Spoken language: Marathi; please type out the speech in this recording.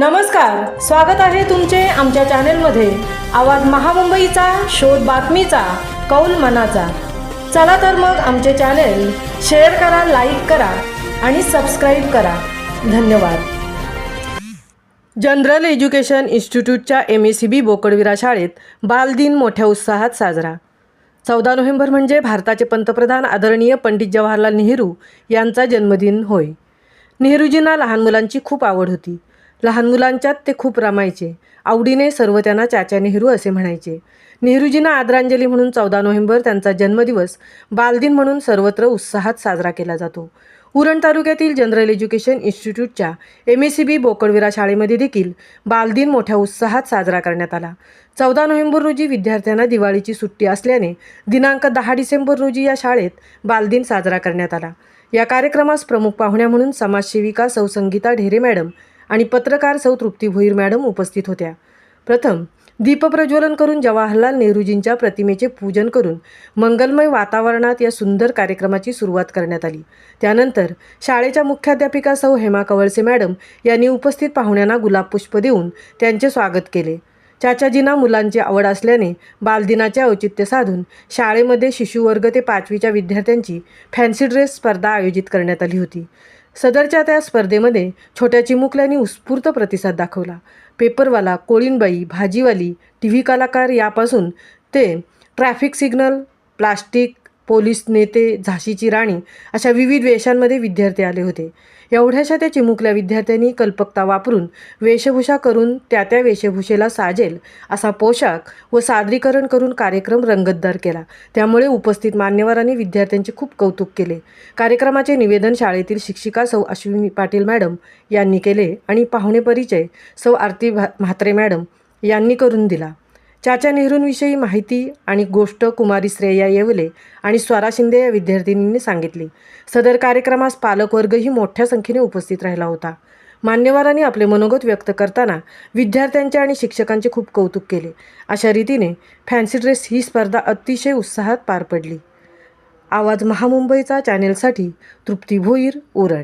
नमस्कार स्वागत आहे तुमचे आमच्या चॅनेलमध्ये. आवाज महामुंबईचा शोध बातमीचा कौल मनाचा. चला तर मग आमचे चॅनेल शेअर करा लाईक करा आणि सबस्क्राईब करा. धन्यवाद. General education इन्स्टिट्यूटच्या M A C B Bokadvira शाळेत बालदिन मोठ्या उत्साहात साजरा. चौदा नोव्हेंबर म्हणजे भारताचे पंतप्रधान आदरणीय पंडित जवाहरलाल नेहरू यांचा जन्मदिन होय. नेहरूजींना लहान मुलांची खूप आवड होती. लहान मुलांच्यात ते खूप रमायचे. आवडीने सर्व त्यांना चाचा नेहरू असे म्हणायचे. नेहरूजींना आदरांजली म्हणून चौदा नोव्हेंबर त्यांचा जन्मदिवस बालदिन म्हणून सर्वत्र उत्साहात साजरा केला जातो. उरण तालुक्यातील general education इन्स्टिट्यूटच्या M S C B Bokadvira शाळेमध्ये देखील बालदिन मोठ्या उत्साहात साजरा करण्यात आला. चौदा नोव्हेंबर रोजी विद्यार्थ्यांना दिवाळीची सुट्टी असल्याने दिनांक दहा डिसेंबर रोजी या शाळेत बालदिन साजरा करण्यात आला. या कार्यक्रमास प्रमुख पाहुण्या म्हणून समाजसेविका सौसंगीता ढेरे मॅडम आणि पत्रकार सौ तृप्ती भोईर मॅडम उपस्थित होत्या. प्रथम दीपप्रज्वलन करून जवाहरलाल नेहरूजींच्या प्रतिमेचे पूजन करून मंगलमय वातावरणात या सुंदर कार्यक्रमाची सुरुवात करण्यात आली. त्यानंतर शाळेच्या मुख्याध्यापिका सौ हेमा कवळसे मॅडम यांनी उपस्थित पाहुण्यांना गुलाबपुष्प देऊन त्यांचे स्वागत केले. चाचाजींना मुलांची आवड असल्याने बालदिनाचे औचित्य साधून शाळेमध्ये शिशुवर्ग ते पाचवीच्या विद्यार्थ्यांची फॅन्सी ड्रेस स्पर्धा आयोजित करण्यात आली होती. सदरच्या त्या स्पर्धेमध्ये छोट्या चिमुकल्यांनी उत्स्फूर्त प्रतिसाद दाखवला. पेपरवाला कोळींबाई भाजीवाली टी व्ही कलाकार यापासून ते ट्रॅफिक सिग्नल प्लास्टिक पोलीस नेते झाशीची राणी अशा विविध वेशांमध्ये विद्यार्थी आले होते. एवढ्याशा त्या चिमुकल्या विद्यार्थ्यांनी कल्पकता वापरून वेशभूषा करून त्या त्या वेशभूषेला साजेल असा पोशाख व सादरीकरण करून कार्यक्रम रंगतदार केला. त्यामुळे उपस्थित मान्यवरांनी विद्यार्थ्यांचे खूप कौतुक केले. कार्यक्रमाचे निवेदन शाळेतील शिक्षिका सौ अश्विनी पाटील मॅडम यांनी केले आणि पाहुणे परिचय सौ आरती भा म्हात्रे मॅडम यांनी करून दिला. चाचा नेहरूंविषयी माहिती आणि गोष्ट कुमारी श्रेया येवले आणि स्वरा शिंदे या विद्यार्थिनींनी सांगितली. सदर कार्यक्रमास पालकवर्गही मोठ्या संख्येने उपस्थित राहिला होता. मान्यवरांनी आपले मनोगत व्यक्त करताना विद्यार्थ्यांचे आणि शिक्षकांचे खूप कौतुक केले. अशा रीतीने फॅन्सी ड्रेस ही स्पर्धा अतिशय उत्साहात पार पडली. आवाज महामुंबईचा चॅनेलसाठी तृप्ती भोईर उरण.